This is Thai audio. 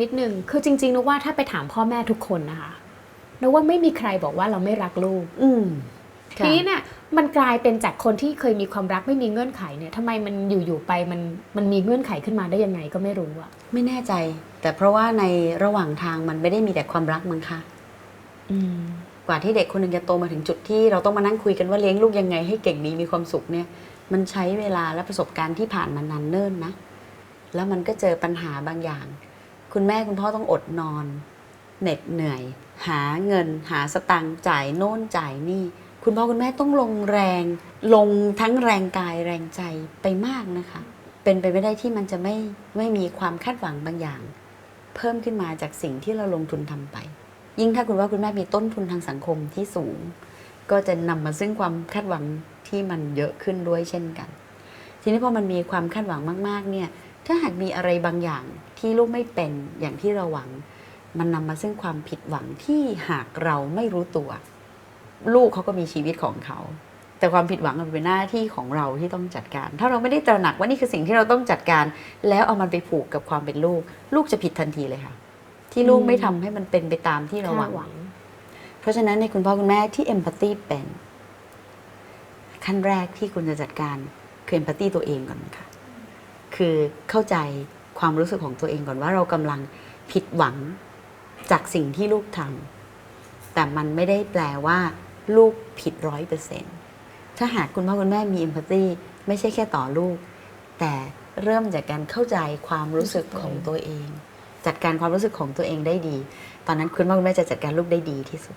นิดนึงคือจริงๆนึกว่าถ้าไปถามพ่อแม่ทุกคนนะคะนึกว่าไม่มีใครบอกว่าเราไม่รักลูก อืมทีนี้เนี่ยมันกลายเป็นจากคนที่เคยมีความรักไม่มีเงื่อนไขเนี่ยทำไมมันอยู่ๆไปมันมันมีเงื่อนไขขึ้นมาได้ยังไงก็ไม่รู้อะไม่แน่ใจ แต่เพราะว่าในระหว่างทางมันไม่ได้มีแต่ความรักมั้งคะอืมกว่าที่เด็กคนหนึ่งจะโตมาถึงจุดที่เราต้องมานั่งคุยกันว่าเลี้ยงลูกยังไงให้เก่งดีมีความสุขเนี่ย มันใช้เวลาและประสบการณ์ที่ผ่านมานานเนิ่นนะ แล้วมันก็เจอปัญหาบางอย่าง คุณแม่คุณพ่อต้องอดนอน เหน็ดเหนื่อย หาเงิน หาสตังค์จ่ายโน่นจ่ายนี่ คุณพ่อคุณแม่ต้องลงแรง ลงทั้งแรงกายแรงใจไปมากนะคะ เป็นไปไม่ได้ที่มันจะไม่ไม่มีความคาดหวังบางอย่าง เพิ่มขึ้นมาจากสิ่งที่เราลงทุนทำไป ยิ่งถ้าคุณว่าคุณแม่มีต้นทุนทางสังคมที่สูง ก็จะนำมาซึ่งความคาดหวังที่มันเยอะขึ้นด้วยเช่นกัน ทีนี้พอมันมีความคาดหวังมาก ๆ เนี่ย ถ้าหากมีอะไรบางอย่างที่ลูกไม่เป็นอย่างที่เราหวัง มันนำมาซึ่งความผิดหวังที่หากเราไม่รู้ตัว ลูกเขาก็มีชีวิตของเขา แต่ความผิดหวังมันเป็นหน้าที่ของเราที่ต้องจัดการ ถ้าเราไม่ได้ตระหนักว่านี่คือสิ่งที่เราต้องจัดการ แล้วเอามันไปผูกกับความเป็นลูก ลูกจะผิดทันทีเลยค่ะ ที่ลูกไม่ทำให้มันเป็นไปตามที่เราหคาวัดงหวัง เพราะฉะนั้นในคุณพ่อคุณแม่ที่เอมพัตตีเป็นขั้นแรกที่คุณจะจัดการคือเอมพัตตีตัวเองก่อนค่ะ คือเข้าใจความรู้สึกของตัวเองก่อนว่าเรากำลังผิดหวังจากสิ่งที่ลูกทำแต่มันไม่ได้แปลว่าลูกผิดร้อยเปอร์เซ็นต์ถ้าหากคุณพ่อคุณแม่มีเอมพัตตีไม่ใช่แค่ต่อลูก แต่เริ่มจากการเข้าใจความรู้สึกของตัวเอง จัดการความรู้สึกของตัวเองได้ดี ตอนนั้นคุณพ่อคุณแม่จะจัดการลูกได้ดีที่สุด